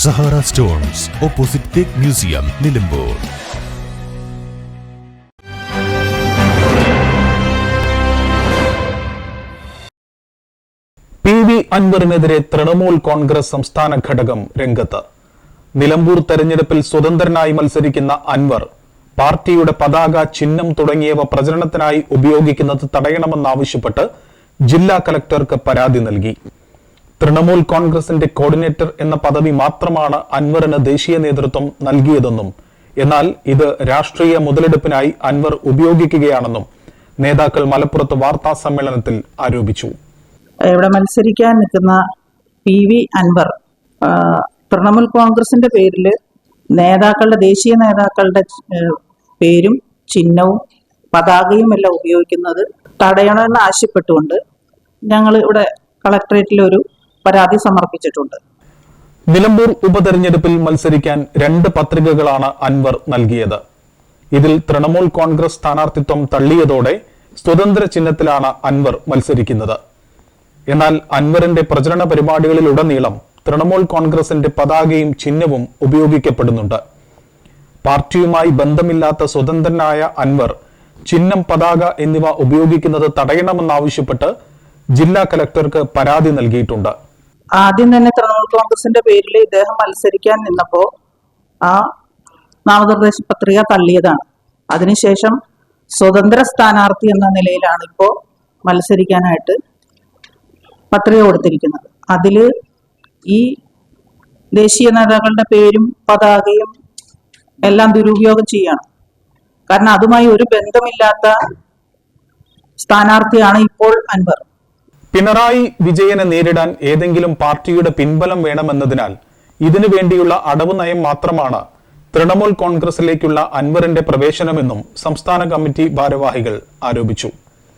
Sahara stones opposite തേക്ക് museum Nilambur. P V അൻവറിനെതിരെ തൃണമൂൽ കോൺഗ്രസ് സംസ്ഥാന ഘടകം രംഗത്ത്. നിലമ്പൂർ തെരഞ്ഞെടുപ്പിൽ സ്വതന്ത്രനായി മത്സരിക്കുന്ന അൻവർ പാർട്ടിയുടെ പതാക ചിഹ്നം തുടങ്ങിയവ പ്രചരണത്തിനായി ഉപയോഗിക്കുന്നത് തടയണമെന്നാവശ്യപ്പെട്ട് ജില്ലാ കലക്ടർക്ക് പരാതി നൽകി. തൃണമൂൽ കോൺഗ്രസിന്റെ കോർഡിനേറ്റർ എന്ന പദവി മാത്രമാണ് അൻവറിന് ദേശീയ നേതൃത്വം നൽകിയതെന്നും എന്നാൽ ഇത് രാഷ്ട്രീയ മുതലെടുപ്പിനായി അൻവർ ഉപയോഗിക്കുകയാണെന്നും നേതാക്കൾ മലപ്പുറത്ത് വാർത്താ സമ്മേളനത്തിൽ ആരോപിച്ചു. ഇവിടെ മത്സരിക്കാൻ നിൽക്കുന്ന പി വി അൻവർ തൃണമൂൽ കോൺഗ്രസിന്റെ പേരിൽ നേതാക്കളുടെ ദേശീയ നേതാക്കളുടെ പേരും ചിഹ്നവും പതാകയും എല്ലാം ഉപയോഗിക്കുന്നത് തടയണമെന്ന് ആവശ്യപ്പെട്ടുകൊണ്ട് ഞങ്ങൾ ഇവിടെ കളക്ടറേറ്റിൽ ഒരു പരാതി സമർപ്പിച്ചിട്ടുണ്ട്. നിലമ്പൂർ ഉപതെരഞ്ഞെടുപ്പിൽ മത്സരിക്കാൻ രണ്ട് പത്രികകളാണ് അൻവർ നൽകിയത്. ഇതിൽ തൃണമൂൽ കോൺഗ്രസ് സ്ഥാനാർത്ഥിത്വം തള്ളിയതോടെ സ്വതന്ത്ര ചിഹ്നത്തിലാണ് അൻവർ മത്സരിക്കുന്നത്. എന്നാൽ അൻവറിന്റെ പ്രചരണ പരിപാടികളിലുടനീളം തൃണമൂൽ കോൺഗ്രസിന്റെ പതാകയും ചിഹ്നവും ഉപയോഗിക്കപ്പെടുന്നുണ്ട്. പാർട്ടിയുമായി ബന്ധമില്ലാത്ത സ്വതന്ത്രനായ അൻവർ ചിഹ്നം പതാക എന്നിവ ഉപയോഗിക്കുന്നത് തടയണമെന്നാവശ്യപ്പെട്ട് ജില്ലാ കലക്ടർക്ക് പരാതി നൽകിയിട്ടുണ്ട്. ആദ്യം തന്നെ തൃണമൂൽ കോൺഗ്രസിന്റെ പേരിൽ ഇദ്ദേഹം മത്സരിക്കാൻ നിന്നപ്പോൾ ആ നാമനിർദ്ദേശ പത്രിക തള്ളിയതാണ്. അതിനുശേഷം സ്വതന്ത്ര സ്ഥാനാർത്ഥി എന്ന നിലയിലാണ് ഇപ്പോൾ മത്സരിക്കാനായിട്ട് പത്രിക കൊടുത്തിരിക്കുന്നത്. അതിൽ ഈ ദേശീയ നേതാക്കളുടെ പേരും പതാകയും എല്ലാം ദുരുപയോഗം ചെയ്യണം. കാരണം അതുമായി ഒരു ബന്ധമില്ലാത്ത സ്ഥാനാർത്ഥിയാണ് ഇപ്പോൾ അൻവർ. പിണറായി വിജയനെ നേരിടാൻ ഏതെങ്കിലും പാർട്ടിയുടെ പിൻബലം വേണമെന്നതിനാൽ ഇതിനു വേണ്ടിയുള്ള അടവ് നയം മാത്രമാണ് തൃണമൂൽ കോൺഗ്രസിലേക്കുള്ള അൻവറിന്റെ പ്രവേശനമെന്നും സംസ്ഥാന കമ്മിറ്റി ഭാരവാഹികൾ ആരോപിച്ചു.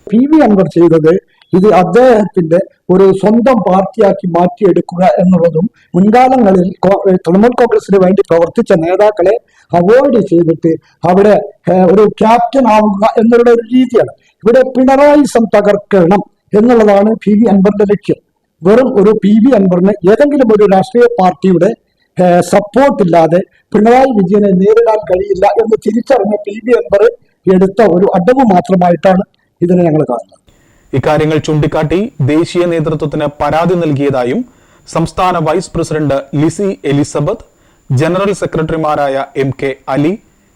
പി വി അൻവർ ചെയ്തത് ഇത് അദ്ദേഹത്തിന്റെ ഒരു സ്വന്തം പാർട്ടിയാക്കി മാറ്റിയെടുക്കുക എന്നുള്ളതും മുൻകാലങ്ങളിൽ തൃണമൂൽ കോൺഗ്രസിന് വേണ്ടി പ്രവർത്തിച്ച നേതാക്കളെ അവോയ്ഡ് ചെയ്തിട്ട് അവിടെ ഒരു ക്യാപ്റ്റൻ ആവുക എന്നുള്ള ഒരു രീതിയാണ്. ഇവിടെ പിണറായി പിണറായിസം തകർക്കണം എന്നുള്ളതാണ് പി വി അൻവറിന്റെ ലക്ഷ്യം. വെറും ഒരു പി വി അൻവറിന് ഏതെങ്കിലും ഒരു രാഷ്ട്രീയ പാർട്ടിയുടെ സപ്പോർട്ട് ഇല്ലാതെ പിണറായി വിജയനെ നേരിടാൻ കഴിയില്ല എന്ന് തിരിച്ചറിഞ്ഞ പി വി അൻവർ എടുത്ത ഒരു അടവ് മാത്രമായിട്ടാണ് ഇതിനെ ഞങ്ങൾ കാണുന്നത്. ഇക്കാര്യങ്ങൾ ചൂണ്ടിക്കാട്ടി ദേശീയ നേതൃത്വത്തിന് പരാതി നൽകിയതായും സംസ്ഥാന vice president Lissy Elizabeth general സെക്രട്ടറിമാരായ M K Ali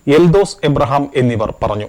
Eldhose Abraham എന്നിവർ പറഞ്ഞു.